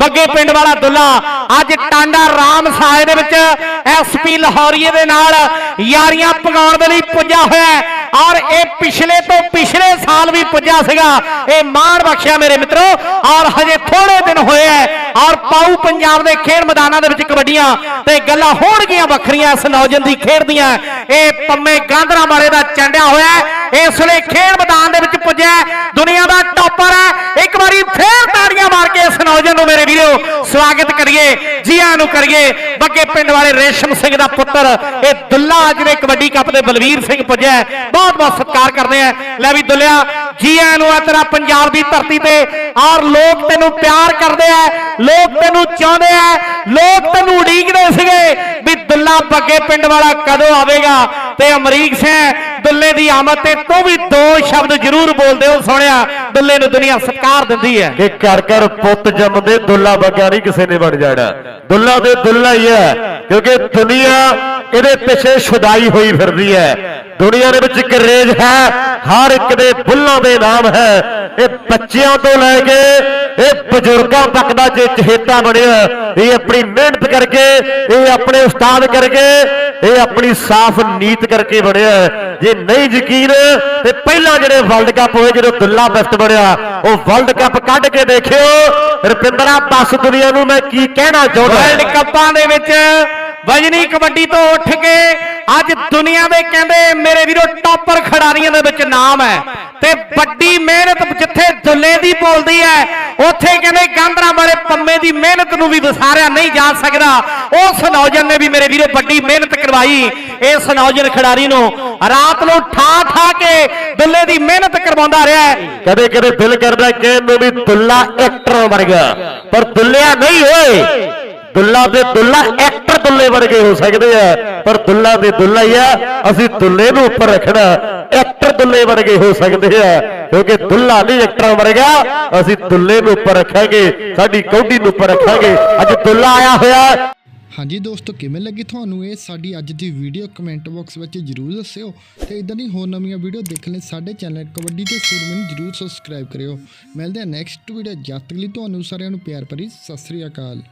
ਬੱਗੇ ਪਿੰਡ ਵਾਲਾ ਦੁੱਲਾ। ਅੱਜ ਟਾਂਡਾ ਰਾਮ ਸਾਏ ਦੇ ਵਿੱਚ ਐਸਪੀ ਲਾਹੌਰੀਏ ਦੇ ਨਾਲ ਯਾਰੀਆਂ ਪਗਾਉਣ ਦੇ ਲਈ ਪੁੱਜਾ ਹੋਇਆ ਔਰ ਇਹ ਪਿਛਲੇ ਤੋਂ ਪਿਛਲੇ ਸਾਲ ਵੀ ਪੁੱਜਾ ਸੀਗਾ। ਇਹ ਮਾਣ ਬਖਸ਼ਿਆ ਮੇਰੇ ਮਿੱਤਰੋ। ਔਰ ਹਜੇ ਥੋੜੇ ਦਿਨ ਹੋਏ ਐ ਔਰ ਪਾਉ ਪੰਜਾਬ ਦੇ ਖੇਡ ਮੈਦਾਨਾਂ ਦੇ ਵਿੱਚ ਕਬੱਡੀਆਂ ਤੇ ਗੱਲਾਂ ਹੋਣਗੀਆਂ ਵੱਖਰੀਆਂ। ਇਸ ਨੌਜਵਾਨ ਦੀ ਖੇਡ ਦੀਆਂ ਇਹ ਪੰਮੇ ਗਾਂਧਰਾ ਮਾਰੇ ਦਾ ਚੰਡਿਆ ਹੋਇਆ ਇਸ ਵੇਲੇ ਖੇਡ ਮੈਦਾਨ ਦੇ ਵਿੱਚ ਪੁੱਜਿਆ ਹੈ। ਦੁਨੀਆ ਦਾ ਟੌਪਰ ਹੈ ਇੱਕ ਵਾਰੀ ਫੇਰ ਤਾੜੀਆਂ ਮਾਰ ਕੇ ਇਸ ਨੌਜਵਾਨ ਨੂੰ ਮੇਰੇ ਵੀਰੋ ਸਵਾਗਤ ਕਰੀਏ, ਜੀਆਂ ਨੂੰ ਕਰੀਏ। ਬੱਗੇ ਪਿੰਡ ਵਾਲੇ ਰੇਸ਼ਮ ਸਿੰਘ ਦਾ ਪੁੱਤਰ, ਇਹ ਦੁੱਲਾ ਜਿਹੜੇ ਕਬੱਡੀ ਕੱਪ ਦੇ ਬਲਵੀਰ ਸਿੰਘ ਪੁੱਜਿਆ ਬਹੁਤ ਬਹੁਤ ਸਤਿਕਾਰ ਕਰਦੇ ਆ। ਲੈ ਵੀ ਦੁੱਲਿਆ, ਜੀਆਂ ਨੂੰ ਆ ਤੇਰਾ ਪੰਜਾਬ ਦੀ ਧਰਤੀ ਤੇ ਔਰ ਲੋਕ ਤੈਨੂੰ ਪਿਆਰ ਕਰਦੇ ਆ, ਲੋਕ ਤੈਨੂੰ ਚਾਹੁੰਦੇ ਆ, ਲੋਕ ਤੈਨੂੰ ਉਡੀਕਦੇ ਸੀਗੇ ਵੀ ਦੁੱਲਾ ਬੱਗੇ ਪਿੰਡ ਵਾਲਾ ਕਦੋਂ ਆਵੇਗਾ? ਤੇ ਅਮਰੀਕ ਸਿੰਘ ਦੀ ਆਮਦ ਤੇ ਤੂੰ ਵੀ ਦੋ ਸ਼ਬਦ ਜ਼ਰੂਰ ਬੋਲਦੇ ਹੋ ਸੋਹਣਿਆ ਦੁੱਲੇ ਨੂੰ ਦੁਨੀਆ ਸਤਿਕਾਰ ਦਿੰਦੀ ਹੈ। ਕਿ ਕਰ ਕਰ ਪੁੱਤ ਜੰਮਦੇ, ਦੁੱਲਾ ਬੱਗਾ ਨਹੀਂ ਕਿਸੇ ਨੇ ਬਣ ਜਾਣਾ। ਦੁੱਲਾ ਤੇ ਦੁੱਲਾ ਹੀ ਹੈ, ਕਿਉਂਕਿ ਦੁਨੀਆ ਇਹਦੇ ਪਿੱਛੇ ਛੁਦਾਈ ਹੋਈ ਫਿਰਦੀ ਹੈ। ਦੁਨੀਆ ਦੇ ਵਿੱਚ ਕਰੇਜ ਹੈ, ਹਰ ਇੱਕ ਦੇ ਬੁੱਲਾਂ ਦੇ ਨਾਮ ਹੈ। ਇਹ ਬੱਚਿਆਂ ਤੋਂ ਲੈ ਕੇ ਇਹ ਬਜ਼ੁਰਗਾਂ ਤੱਕ ਦਾ ਜੇ ਚਹੇਤਾ ਬਣਿਆ ਇਹ ਆਪਣੀ ਮਿਹਨਤ ਕਰਕੇ, ਇਹ ਆਪਣੇ ਉਸਤਾਦ ਕਰਕੇ, ਇਹ ਆਪਣੀ ਸਾਫ਼ ਨੀਤ ਕਰਕੇ ਬਣਿਆ ਜੇ ਨਹੀਂ ਯਕੀਨ, ਤੇ ਪਹਿਲਾਂ ਜਿਹੜੇ ਵਰਲਡ ਕੱਪ ਹੋਏ, ਜਦੋਂ ਦੁੱਲਾ ਬੈਸਟ ਬਣਿਆ, ਉਹ ਵਰਲਡ ਕੱਪ ਕੱਢ ਕੇ ਦੇਖਿਓ। ਰੁਪਿੰਦਰਾ, ਦੱਸ ਦੁਨੀਆ ਨੂੰ ਮੈਂ ਕੀ ਕਹਿਣਾ ਚਾਹੁੰਦਾ? ਵਰਲਡ ਕੱਪਾਂ ਦੇ ਵਿੱਚ ਵਜਨੀ ਕਬੱਡੀ ਤੋਂ ਉੱਠ ਕੇ ਅੱਜ ਦੁਨੀਆ ਦੇ ਕਹਿੰਦੇ ਮੇਰੇ ਵੀਰੋ ਟਾਪਰ ਖਿਡਾਰੀਆਂ ਦੇ ਵਿੱਚ ਨਾਮ ਹੈ। ਤੇ ਵੱਡੀ ਮਿਹਨਤ ਜਿੱਥੇ ਦੁੱਲੇ ਦੀ ਬੋਲਦੀ ਹੈ ਉੱਥੇ ਕਹਿੰਦੇ ਗਾਂਧਰਾ ਵਾਲੇ ਪੰਮੇ ਦੀ ਮਿਹਨਤ ਨੂੰ ਵੀ ਵਿਸਾਰਿਆ ਨਹੀਂ ਜਾ ਸਕਦਾ। ਉਸ ਨੌਜਵਾਨ ਨੇ ਵੀ ਮੇਰੇ ਵੀਰੇ ਵੱਡੀ ਮਿਹਨਤ ਕਰਵਾਈ। ਇਸ ਨੌਜਵਾਨ ਖਿਡਾਰੀ ਨੂੰ ਰਾਤ ਨੂੰ ਠਾ ਠਾ ਕੇ ਦੁੱਲੇ ਦੀ ਮਿਹਨਤ ਕਰਵਾਉਂਦਾ ਰਿਹਾ ਕਦੇ ਕਦੇ ਦਿਲ ਕਰਦਾ ਕਿ ਮੈਂ ਵੀ ਦੁੱਲਾ ਐਕਟਰ ਵਰਗਾ। ਪਰ ਦੁੱਲਿਆ ਨਹੀਂ ਹੋਏ। ਦੁੱਲਾ ਤੇ ਦੁੱਲਾ ਐਕਟਰ ਦੁੱਲੇ ਵਰਗੇ ਹੋ ਸਕਦੇ ਆ। ਪਰ ਦੁੱਲਾ ਤੇ ਦੁੱਲਾ ਹੀ ਆ। ਅਸੀਂ ਦੁੱਲੇ ਨੂੰ ਉੱਪਰ ਰੱਖਣਾ। ਦੁੱਲੇ ਵਰਗੇ ਹੋ ਸਕਦੇ ਆ, ਕਿਉਂਕਿ ਦੁੱਲਾ ਨਹੀਂ ਐਕਟਰਾਂ ਵਰਗਾ। ਅਸੀਂ ਦੁੱਲੇ ਨੂੰ ਉੱਪਰ ਰੱਖਾਂਗੇ, ਸਾਡੀ ਕੌਡੀ ਨੂੰ ਉੱਪਰ ਰੱਖਾਂਗੇ। ਅੱਜ ਦੁੱਲਾ ਆਇਆ ਹੋਇਆ ਹਾਂਜੀ ਦੋਸਤੋ, ਕਿਵੇਂ ਲੱਗੀ ਤੁਹਾਨੂੰ ਇਹ ਸਾਡੀ ਅੱਜ ਦੀ ਵੀਡੀਓ ਕਮੈਂਟ ਬਾਕਸ ਵਿੱਚ ਜਰੂਰ ਦੱਸਿਓ। ਤੇ ਇਦਾਂ ਦੀ ਹੋਰ ਨਵੀਆਂ ਵੀਡੀਓ ਦੇਖਣ ਲਈ ਸਾਡੇ ਚੈਨਲ ਕਬੱਡੀ ਤੇ ਸੂਰਮੇ ਜਰੂਰ ਸਬਸਕ੍ਰਾਈਬ ਕਰਿਓ। ਮਿਲਦੇ ਹਾਂ ਨੈਕਸਟ ਵੀਡੀਓ ਜਦ ਤੱਕ ਲਈ ਤੁਹਾਨੂੰ ਸਾਰਿਆਂ ਨੂੰ ਪਿਆਰ ਭਰੀ ਸਤਿ ਸ੍ਰੀ ਅਕਾਲ।